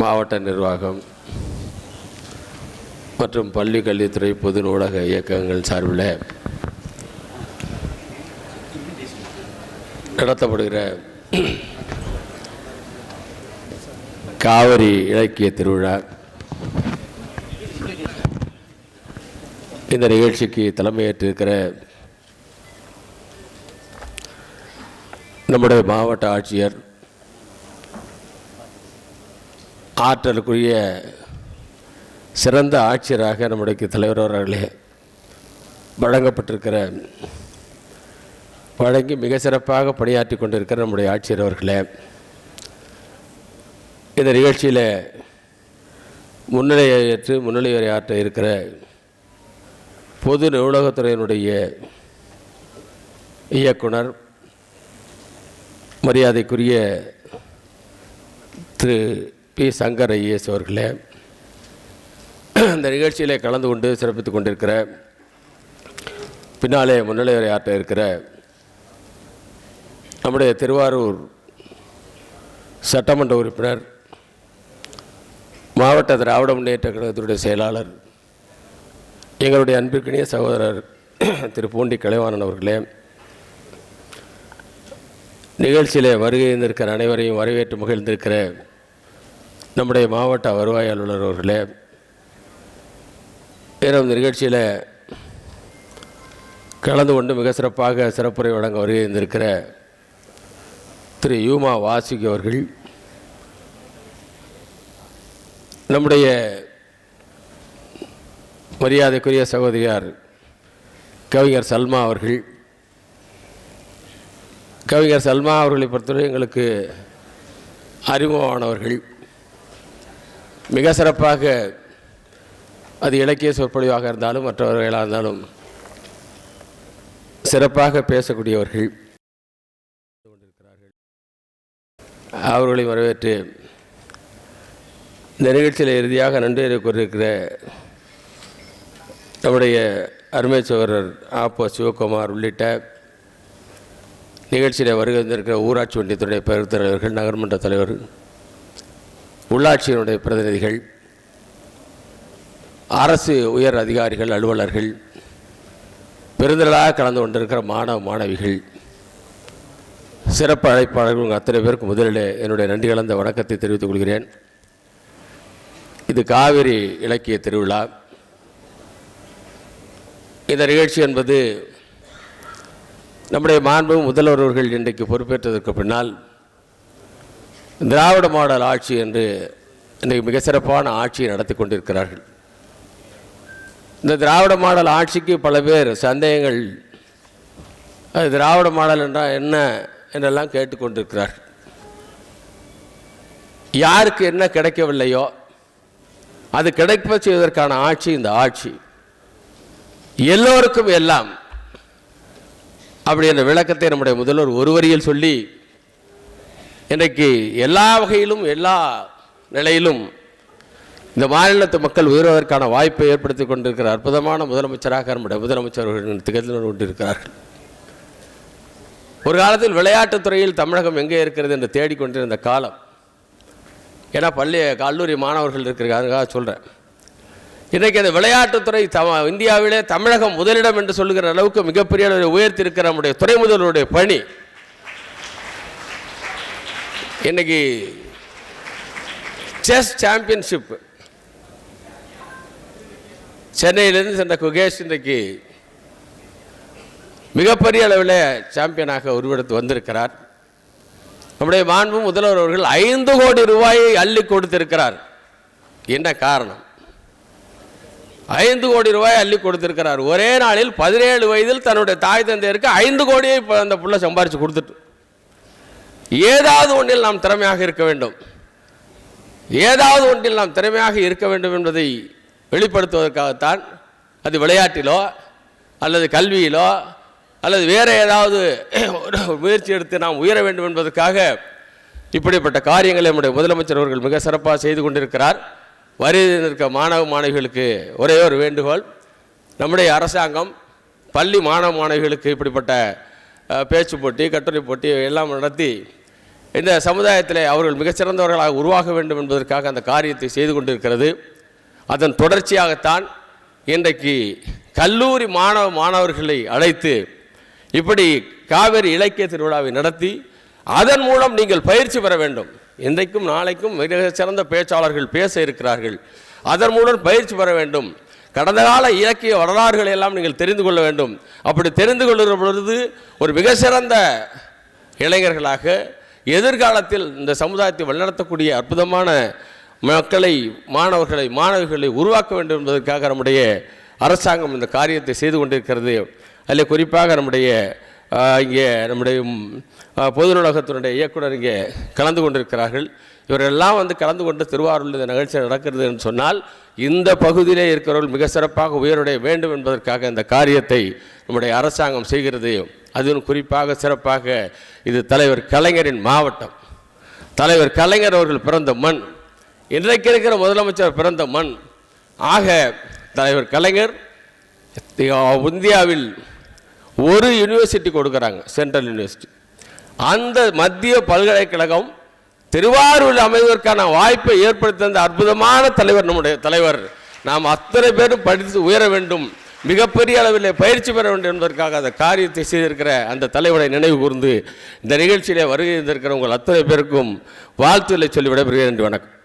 மாவட்ட நிர்வாகம் மற்றும் பள்ளி கல்வித்துறை பொது நூலக இயக்கங்கள் சார்பில் நடத்தப்படுகிற காவிரி இலக்கிய திருவிழா. இந்த நிகழ்ச்சிக்கு தலைமையேற்றிருக்கிற நம்முடைய மாவட்ட ஆட்சியர் ஆற்றலுக்குரிய சிறந்த ஆட்சியராக நம்முடைய தலைவர் அவர்களே வழங்கப்பட்டிருக்கிற வழங்கி மிக சிறப்பாக பணியாற்றி கொண்டிருக்கிற நம்முடைய ஆட்சியர் அவர்களே இந்த நிகழ்ச்சியில் முன்னிலையேற்று முன்னிலையுரையாற்ற இருக்கிற பொது நூலகத்துறையினுடைய இயக்குனர் மரியாதைக்குரிய திரு பி சங்கர் ஐஏஎஸ் அவர்களே இந்த நிகழ்ச்சியில் கலந்து கொண்டு சிறப்பித்துக் கொண்டிருக்கிற பின்னாலே முன்னிலையுரை ஆற்ற இருக்கிற நம்முடைய திருவாரூர் சட்டமன்ற உறுப்பினர் மாவட்ட திராவிட முன்னேற்ற கழகத்தினுடைய செயலாளர் எங்களுடைய அன்பிற்கினிய சகோதரர் திரு பூண்டி கலைவாணன் அவர்களே நிகழ்ச்சியில் வருகை இருந்திருக்கிற அனைவரையும் வரவேற்று மகிழ்ந்திருக்கிற நம்முடைய மாவட்ட வருவாய் அலுவலர் அவர்களே மேலும் இந்த நிகழ்ச்சியில் கலந்து கொண்டு மிக சிறப்பாக சிறப்புரை வழங்க வருகை இருந்திருக்கிற திரு. யூமா வாசுகி அவர்கள் நம்முடைய மரியாதைக்குரிய சகோதரியார் கவிஞர் சல்மா அவர்கள். கவிஞர் சல்மா அவர்களை பொறுத்தவரை எங்களுக்கு அறிமுகமானவர்கள். மிக சிறப்பாக அது இலக்கிய சொற்பொழிவாக இருந்தாலும் மற்றவர்களாக இருந்தாலும் சிறப்பாக பேசக்கூடியவர்கள் அவர்களை வரவேற்று இந்த நிகழ்ச்சியில் இறுதியாக நன்றி கொண்டிருக்கிற நம்முடைய அருமை சோழர் ஆப்போ சிவகுமார் உள்ளிட்ட நிகழ்ச்சியில் வருகை வந்திருக்கிற ஊராட்சி ஒன்றியத்துடைய பெருத்தலைவர்கள் நகர்மன்ற தலைவர் உள்ளாட்சியினுடைய பிரதிநிதிகள் அரசு உயர் அதிகாரிகள் அலுவலர்கள் பெருந்திரளாக கலந்து கொண்டிருக்கிற மாணவ மாணவிகள் சிறப்பு அழைப்பாளர்கள் உங்கள் அத்தனை பேருக்கு முதலில் என்னுடைய நன்றி கலந்த வணக்கத்தை தெரிவித்துக் கொள்கிறேன். இது காவிரி இலக்கிய திருவிழா. இந்த நிகழ்ச்சி என்பது நம்முடைய மாண்பு முதல்வர் அவர்கள் இன்றைக்கு பொறுப்பேற்றதற்கு பின்னால் திராவிட மாடல் ஆட்சி என்று இன்றைக்கு மிக சிறப்பான ஆட்சியை நடத்தி கொண்டிருக்கிறார்கள். இந்த திராவிட மாடல் ஆட்சிக்கு பல பேர் சந்தேகங்கள் அது திராவிட மாடல் என்றால் என்ன என்றெல்லாம் கேட்டுக்கொண்டிருக்கிறார்கள் யாருக்கு என்ன கிடைக்கவில்லையோ அது கிடைப்ப செய்வதற்கான ஆட்சி இந்த ஆட்சி. எல்லோருக்கும் எல்லாம் அப்படி என்ற விளக்கத்தை நம்முடைய முதல்வர் ஒரு வரியில் சொல்லி இன்றைக்கு எல்லா வகையிலும் எல்லா நிலையிலும் இந்த மாநிலத்து மக்கள் உயர்வதற்கான வாய்ப்பை ஏற்படுத்தி கொண்டிருக்கிற அற்புதமான முதலமைச்சராக நம்முடைய முதலமைச்சர்கள் திகழ்ந்து கொண்டிருக்கிறார்கள். ஒரு காலத்தில் விளையாட்டுத் துறையில் தமிழகம் எங்கே இருக்கிறது என்று தேடிக்கொண்டிருந்த காலம் ஏன்னா பள்ளி கல்லூரி மாணவர்கள் இருக்கிறதுக்காக சொல்கிறேன் இன்றைக்கு அந்த விளையாட்டுத்துறை தம இந்தியாவிலே தமிழகம் முதலிடம் என்று சொல்லுகிற அளவுக்கு மிகப்பெரிய அளவில் உயர்த்தியிருக்கிற நம்முடைய துறை முதல்வருடைய பணி இன்னைக்கு செஸ் சாம்பியன்ஷிப் சென்னையிலேருந்து சென்ற குகேஷ் இன்றைக்கு மிகப்பெரிய அளவில் சாம்பியனாக உருவெடுத்து வந்திருக்கிறார். நம்முடைய மாண்பு முதல்வர் அவர்கள் ஐந்து கோடி ரூபாயை அள்ளி கொடுத்திருக்கிறார். என்ன காரணம்? ஐந்து கோடி ரூபாய் அள்ளி கொடுத்திருக்கிறார். ஒரே நாளில் பதினேழு வயதில் தன்னுடைய தாய் தந்தையருக்கு ஐந்து கோடியை இப்போ அந்த புள்ள சம்பாரித்து கொடுத்துட்டு ஏதாவது ஒன்றில் நாம் திறமையாக இருக்க வேண்டும். ஏதாவது ஒன்றில் நாம் திறமையாக இருக்க வேண்டும் என்பதை வெளிப்படுத்துவதற்காகத்தான் அது விளையாட்டிலோ அல்லது கல்வியிலோ அல்லது வேறு ஏதாவது ஒரு முயற்சி எடுத்து நாம் உயர வேண்டும் என்பதற்காக இப்படிப்பட்ட காரியங்களை நம்முடைய முதலமைச்சர் அவர்கள் மிக சிறப்பாக செய்து கொண்டிருக்கிறார். வரி இருக்க மாணவ மாணவிகளுக்கு ஒரே ஒரு வேண்டுகோள். நம்முடைய அரசாங்கம் பள்ளி மாணவ மாணவிகளுக்கு இப்படிப்பட்ட பேச்சு போட்டி கட்டுரை போட்டி எல்லாம் நடத்தி இந்த சமுதாயத்தில் அவர்கள் மிகச்சிறந்தவர்களாக உருவாக வேண்டும் என்பதற்காக அந்த காரியத்தை செய்து கொண்டிருக்கிறது. அதன் தொடர்ச்சியாகத்தான் இன்றைக்கு கல்லூரி மாணவ மாணவர்களை அழைத்து இப்படி காவிரி இலக்கிய திருவிழாவை நடத்தி அதன் மூலம் நீங்கள் பயிற்சி பெற வேண்டும். இன்றைக்கும் நாளைக்கும் மிக சிறந்த பேச்சாளர்கள் பேச இருக்கிறார்கள். அதன் மூலம் பயிற்சி பெற வேண்டும். கடந்த கால இலக்கிய வரலாறுகளை எல்லாம் நீங்கள் தெரிந்து கொள்ள வேண்டும். அப்படி தெரிந்து கொள்கிற பொழுது ஒரு மிக சிறந்த இளைஞர்களாக எதிர்காலத்தில் இந்த சமுதாயத்தை வழிநடத்தக்கூடிய அற்புதமான மக்களை மாணவர்களை மாணவிகளை உருவாக்க வேண்டும் என்பதற்காக நம்முடைய அரசாங்கம் இந்த காரியத்தை செய்து கொண்டிருக்கிறது. அதில் குறிப்பாக நம்முடைய இங்கே நம்முடைய பொது நூலகத்தினுடைய இயக்குனர் இங்கே கலந்து கொண்டிருக்கிறார்கள். இவரெல்லாம் வந்து கலந்து கொண்டு திருவாரூரில் இந்த நிகழ்ச்சி நடக்கிறது என்று சொன்னால் இந்த பகுதியிலே இருக்கிறவர்கள் மிக சிறப்பாக உயருடைய வேண்டும் என்பதற்காக இந்த காரியத்தை நம்முடைய அரசாங்கம் செய்கிறது. அதுவும் குறிப்பாக சிறப்பாக இது தலைவர் கலைஞரின் மாவட்டம். தலைவர் கலைஞர் அவர்கள் பிறந்த மண். இன்றைக்கு இருக்கிற முதலமைச்சர் பிறந்த மண். ஆக தலைவர் கலைஞர் இந்தியாவில் ஒரு யூனிவர்சிட்டி கொடுக்குறாங்க சென்ட்ரல் யூனிவர்சிட்டி அந்த மத்திய பல்கலைக்கழகம் திருவாரூரில் அமைவதற்கான வாய்ப்பை ஏற்படுத்தி அற்புதமான தலைவர் நம்முடைய தலைவர். நாம் அத்தனை பேரும் படித்து உயர வேண்டும். மிகப்பெரிய அளவில் பயிற்சி பெற வேண்டும் என்பதற்காக அந்த காரியத்தை செய்திருக்கிற அந்த தலைவரை நினைவு கூர்ந்து இந்த நிகழ்ச்சியிலே வருகை இருந்திருக்கிற உங்கள் அத்தனை பேருக்கும் வாழ்த்துக்களை சொல்லி விடைபெறுகிறேன் நன்றி வணக்கம்.